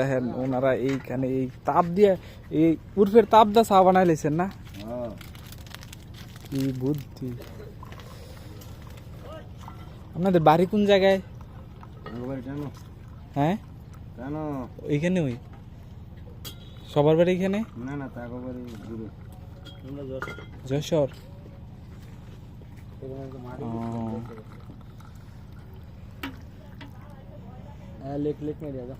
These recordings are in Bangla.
দেখেন ওনারা এইখানে এই তাপ দিয়ে এই উর্ফের তাপ দা চা বানাই লেছেন না হ্যাঁ কি বুদ্ধি আপনাদের বাড়ি কোন জায়গায় একবারে কেন হ্যাঁ কেন ওইখানে ওই সবার বাড়ি এখানে না না তা একবারে দূরে যশোর ও, লেক লেক মেরে দাও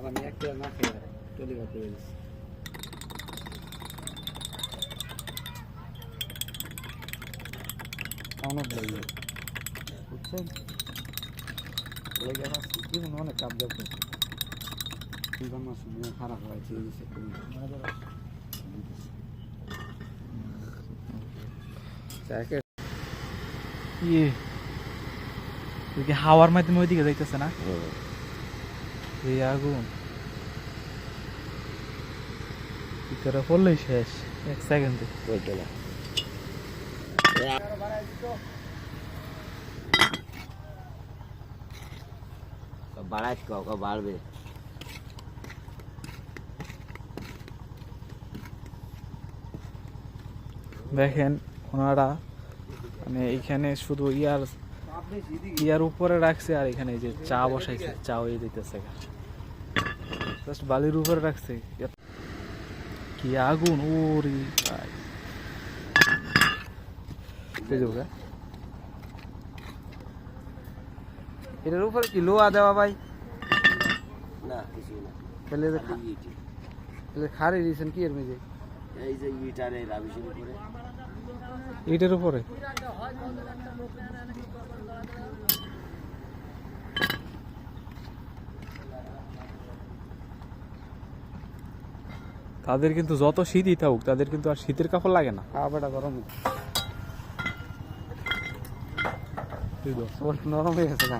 আমি একটা না খেয়ে চলে গেছে অনেক লাগে বুঝছেন লেগে আমার জীবন অনেক কাপ যাবে সুলতান মাছ খারাপ হয়েছে ইয়ে হাওয়ার মাধ্যমে ওইদিকে যাইতেছে না? এই আগুন। ভিতরে পড়লেই শেষ, এক সেকেন্ডে বাড়াইছ কাউকে বাড়বে। দেখেন ওনারা মানে এইখানে শুধু ইয়ার ইয়ার উপরে রাখছে আর এখানে যে চা বসাইছে, চা হয়ে দিতেছে। জাস্ট বালির উপরে রাখছে। কি আগুন, ওরে ভাই এই যে ওটা। এটার উপরে কি লোহা দেওয়া ভাই? না কিছু না। তাহলে তাহলে খারে দিয়েছেন কি এর মেঝে এই যে ইটারে রাবিশের উপরে। এইটার উপরে? তাদের কিন্তু যত শীতই থাকুক তাদের কিন্তু আর শীতের কাপড় লাগে না। খাওয়াটা গরম বুঝলো? নরম হয়ে গেছে না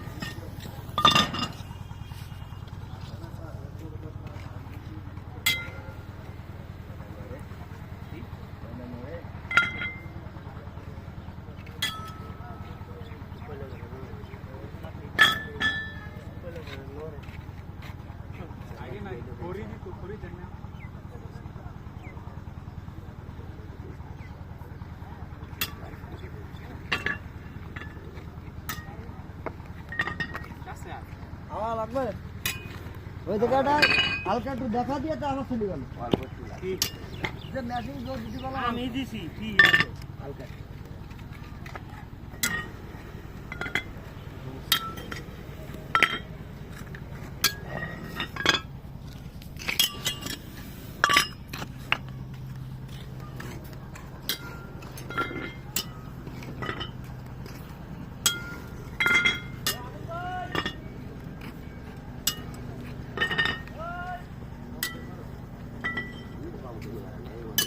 হাওয়া লাগবে? ওই জায়গাটা হালকা একটু দেখা দিয়ে তো আমার চলে গেল। যে মেশিন জোর দিতে পারলাম আমি দিছি ঠিক আছে হালকা।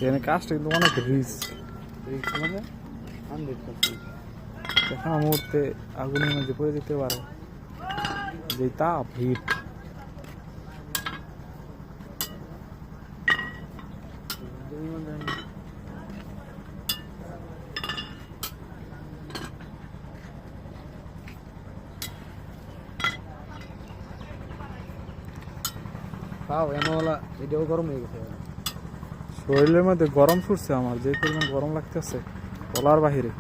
এখানে কাজটা কিন্তু অনেক রিস্ক মানে হান্ড্রেড পার্সেন্ট দেখা মুহূর্তে আগুনের মধ্যে পড়ে যেতে পারে। যে তাপ, হিট। খাও এনওয়ালা এটাও গরম হয়ে গেছে। শরীরের মধ্যে গরম ছুটছে আমার যে পরিমাণ গরম লাগতেছে বলার বাহিরে।